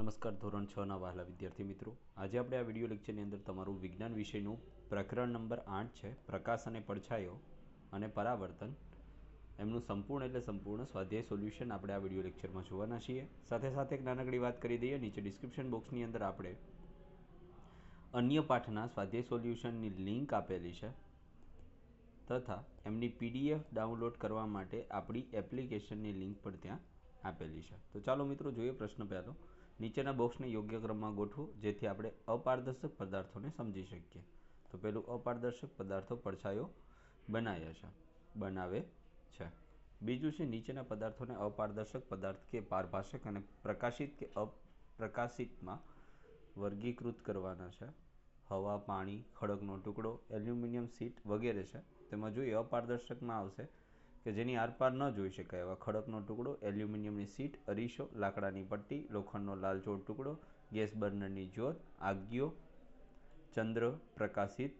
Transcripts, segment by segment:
નમસ્કાર, ધોરણ છ ના વહાલા વિદ્યાર્થી મિત્રો. આજે આપણે આ વીડિયો લેક્ચરની અંદર તમારું વિજ્ઞાન વિષયનું પ્રકરણ નંબર આઠ છે, પ્રકાશ અને પડછાયો અને પરાવર્તન. એમનું સંપૂર્ણ એટલે સંપૂર્ણ સ્વાધ્યાય સોલ્યુશન આપણે આ વીડિયો લેક્ચરમાં જોવાના છીએ. સાથે સાથે એક નાનકડી વાત કરી દઈએ, નીચે ડિસ્ક્રિપ્શન બોક્સની અંદર આપણે અન્ય પાઠના સ્વાધ્યાય સોલ્યુશનની લિંક આપેલી છે તથા એમની પીડીએફ ડાઉનલોડ કરવા માટે આપણી એપ્લિકેશનની લિંક પણ ત્યાં આપેલી છે. તો ચાલો મિત્રો, જોઈએ પ્રશ્ન પહેલો. નીચેના બોક્સને યોગ્ય ક્રમમાં ગોઠવો, જેથી આપણે અપારદર્શક પદાર્થોને સમજી શકીએ. તો પેલું અપારદર્શક પદાર્થો પડછાયો બનાવે છે બનાવે છે. બીજું છે નીચેના પદાર્થોને અપારદર્શક પદાર્થ કે પારભાષક અને પ્રકાશિત કે અપ્રકાશિતમાં વર્ગીકૃત કરવાના છે. હવા, પાણી, ખડકનો ટુકડો, એલ્યુમિનિયમ સીટ વગેરે છે. તેમાં જોઈએ અપારદર્શકમાં આવશે કે જેની આરપાર ન જોઈ શકાય એવા ખડકનો ટુકડો, એલ્યુમિનિયમની સીટ, અરીસો, લાકડાની પટ્ટી, લોખંડનો લાલચોળ ટુકડો, ગેસ બર્નરની જ્યોત આગિયો ચંદ્ર પ્રકાશિત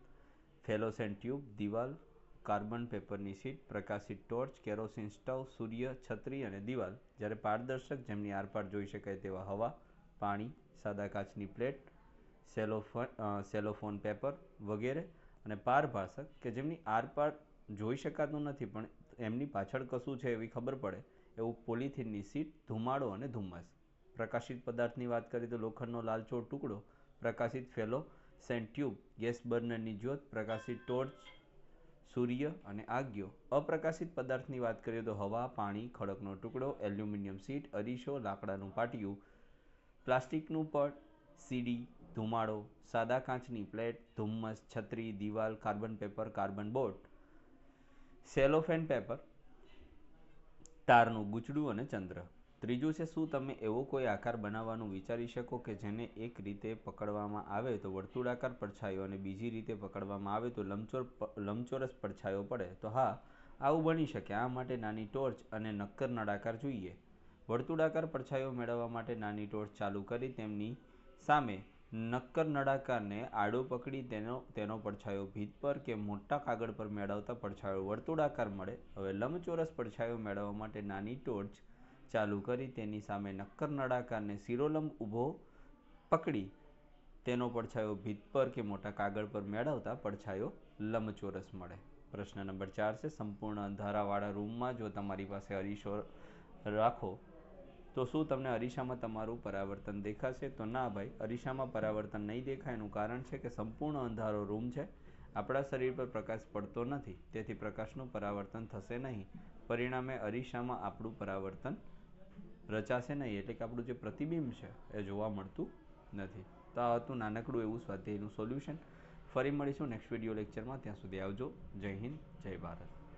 ફેલોસેન ટ્યુબ, દિવાલ, કાર્બન પેપરની સીટ, પ્રકાશિત ટોર્ચ, કેરોસીન સ્ટવ, સૂર્ય, છત્રી અને દિવાલ. જ્યારે પારદર્શક જેમની આરપાર જોઈ શકાય તેવા હવા, પાણી, સાદા કાચની પ્લેટ, સેલોફોન સેલોફોન પેપર વગેરે અને પારભાષક કે જેમની આરપાર જોઈ શકાતું નથી, પણ એમની પાછળ કશું છે એવી ખબર પડે, એવું પોલિથીનની સીટ ધુમાડો અને ધુમ્મસ. પ્રકાશિત પદાર્થની વાત કરીએ તો લોખંડનો લાલચોળ ટુકડો, પ્રકાશિત ફેલો, સેન્ટ ટ્યુબ, ગેસ બર્નરની જ્યોત, પ્રકાશિત ટોર્ચ, સૂર્ય અને આગ્યો. અપ્રકાશિત પદાર્થની વાત કરીએ તો હવા, પાણી, ખડકનો ટુકડો, એલ્યુમિનિયમ સીટ, અરીસો, લાકડાનું પાટિયું, પ્લાસ્ટિકનું પટ સીડી, ધુમાડો, સાદા કાચની પ્લેટ, ધુમ્મસ, છત્રી, દિવાલ, carbon paper, carbon board cellophane paper, તારનું ગૂંચડું અને ચંદ્ર. ત્રીજું છે, શું તમે એવો કોઈ આકાર બનાવવાનું વિચારી શકો કે જેને એક રીતે પકડવામાં આવે તો વર્તુળાકાર પડછાયો અને બીજી રીતે પકડવામાં આવે તો લંબચોર લંબચોરસ પડછાયો પડે? તો હા, આવું બની શકે. આ માટે નાની ટોર્ચ અને નક્કર નળાકાર જોઈએ. વર્તુળાકાર પડછાયો મેળવવા માટે નાની ટોર્ચ ચાલુ કરી તેમની સામે નક્કર નળાકારને આડો પકડી તેનો તેનો પડછાયો ભીત પર કે મોટા કાગળ પર મેળવતા પડછાયો વર્તુળાકાર મળે. હવે લંબચોરસ પડછાયો મેળવવા માટે નાની ટોર્ચ ચાલુ કરી તેની સામે નક્કર નળાકારને શિરોલંબ ઊભો પકડી તેનો પડછાયો ભીત પર કે મોટા કાગળ પર મેળવતા પડછાયો લંબચોરસ મળે. પ્રશ્ન નંબર ચાર છે, સંપૂર્ણ અંધારાવાળા રૂમમાં જો તમારી પાસે અરીસો રાખો તો શું તમને અરીસામાં તમારું પરાવર્તન દેખાશે? તો ના ભાઈ, અરીસામાં પરાવર્તન નહીં દેખાય. એનું કારણ છે કે સંપૂર્ણ અંધારો રૂમ છે. આપણા શરીર પર પ્રકાશ પડતો નથી. તેથી પ્રકાશનું પરાવર્તન થશે નહીં. પરિણામે અરીસામાં આપણું પરાવર્તન રચાશે નહીં. એટલે કે આપણું જે પ્રતિબિંબ છે, એ જોવા મળતું નથી. તો આ હતું નાનકડું એવું સ્વાધ્યાયનું સોલ્યુશન ફરી મળીશું નેક્સ્ટ વીડિયો લેક્ચરમાં ત્યાં સુધી આવજો. જય હિન્દ, જય ભારત.